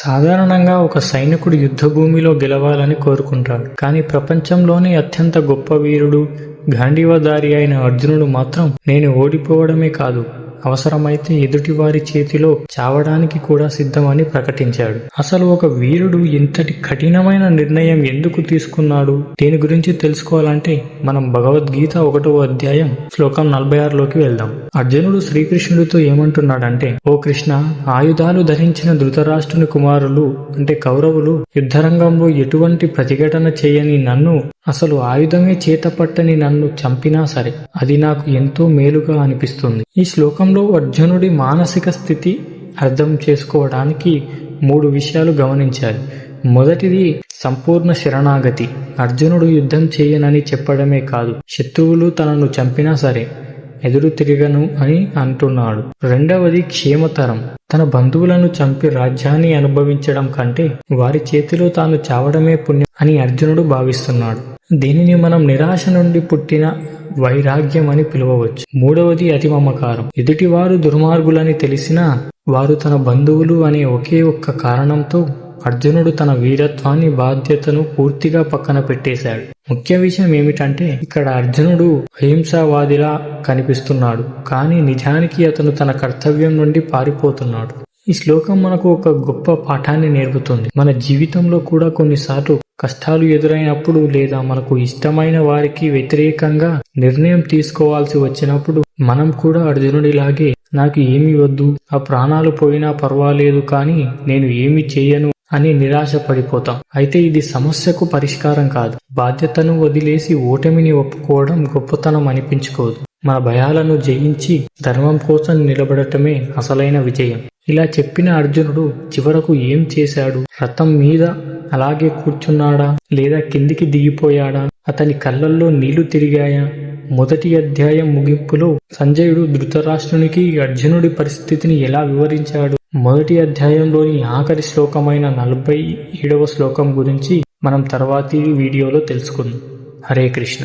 సాధారణంగా ఒక సైనికుడు యుద్ధభూమిలో గెలవాలని కోరుకుంటాడు. కానీ ప్రపంచంలోనే అత్యంత గొప్ప వీరుడు గాంధీవదారి అయిన అర్జునుడు మాత్రం నేను ఓడిపోవడమే కాదు అవసరమైతే ఎదుటివారి చేతిలో చావడానికి కూడా సిద్ధమని ప్రకటించాడు. అసలు ఒక వీరుడు ఇంతటి కఠినమైన నిర్ణయం ఎందుకు తీసుకున్నాడు? దీని గురించి తెలుసుకోవాలంటే మనం భగవద్గీత ఒకటో అధ్యాయం శ్లోకం నలభై ఆరులోకి వెళ్దాం. అర్జునుడు శ్రీకృష్ణుడితో ఏమంటున్నాడంటే ఓ కృష్ణ ఆయుధాలు ధరించిన ధృతరాష్ట్రుని కుమారులు అంటే కౌరవులు యుద్ధరంగంలో ఎటువంటి ప్రతిఘటన చేయని నన్ను అసలు ఆయుధమే చేతపట్టని నన్ను చంపినా సరే అది నాకు ఎంతో మేలుగా అనిపిస్తుంది. ఈ శ్లోకంలో అర్జునుడి మానసిక స్థితి అర్థం చేసుకోవడానికి మూడు విషయాలు గమనించాలి. మొదటిది సంపూర్ణ శరణాగతి. అర్జునుడు యుద్ధం చేయనని చెప్పడమే కాదు శత్రువులు తనను చంపినా సరే ఎదురు తిరగను అని అంటున్నాడు. రెండవది క్షేమతరం. తన బంధువులను చంపి రాజ్యాన్ని అనుభవించడం కంటే వారి చేతిలో తాను చావడమే పుణ్యం అని అర్జునుడు భావిస్తున్నాడు. దీనిని మనం నిరాశ నుండి పుట్టిన వైరాగ్యం అని పిలువవచ్చు. మూడవది అతిమమకారం. ఎదుటివారు దుర్మార్గులని తెలిసినా వారు తన బంధువులు అనే ఒకే ఒక్క కారణంతో అర్జునుడు తన వీరత్వాన్ని బాధ్యతను పూర్తిగా పక్కన పెట్టేశాడు. ముఖ్య విషయం ఏమిటంటే ఇక్కడ అర్జునుడు అహింసావాదిలా కనిపిస్తున్నాడు. కానీ నిజానికి అతను తన కర్తవ్యం నుండి పారిపోతున్నాడు. ఈ శ్లోకం మనకు ఒక గొప్ప పాఠాన్ని నేర్పుతుంది. మన జీవితంలో కూడా కొన్నిసార్లు కష్టాలు ఎదురైనప్పుడు లేదా మనకు ఇష్టమైన వారికి వ్యతిరేకంగా నిర్ణయం తీసుకోవాల్సి వచ్చినప్పుడు మనం కూడా అర్జునుడిలాగే నాకు ఏమి వద్దు ఆ ప్రాణాలు పోయినా పర్వాలేదు కానీ నేను ఏమి చేయను అని నిరాశ పడిపోతాం అయితే ఇది సమస్యకు పరిష్కారం కాదు. బాధ్యతను వదిలేసి ఓటమిని ఒప్పుకోవడం గొప్పతనం అనిపించుకోదు. మన భయాలను జయించి ధర్మం కోసం నిలబడటమే అసలైన విజయం. ఇలా చెప్పిన అర్జునుడు చివరకు ఏం చేశాడు? రథం మీద అలాగే కూర్చున్నాడా? లేదా కిందికి దిగిపోయాడా? అతని కళ్ళల్లో నీళ్ళు తిరిగాయా? మొదటి అధ్యాయం ముగింపులో సంజయుడు ధృతరాష్ట్రునికి అర్జునుడి పరిస్థితిని ఎలా వివరించాడు? మొదటి అధ్యాయంలోని ఆఖరి శ్లోకమైన నలభై ఏడవ శ్లోకం గురించి మనం తర్వాతి వీడియోలో తెలుసుకుందాం. హరే కృష్ణ.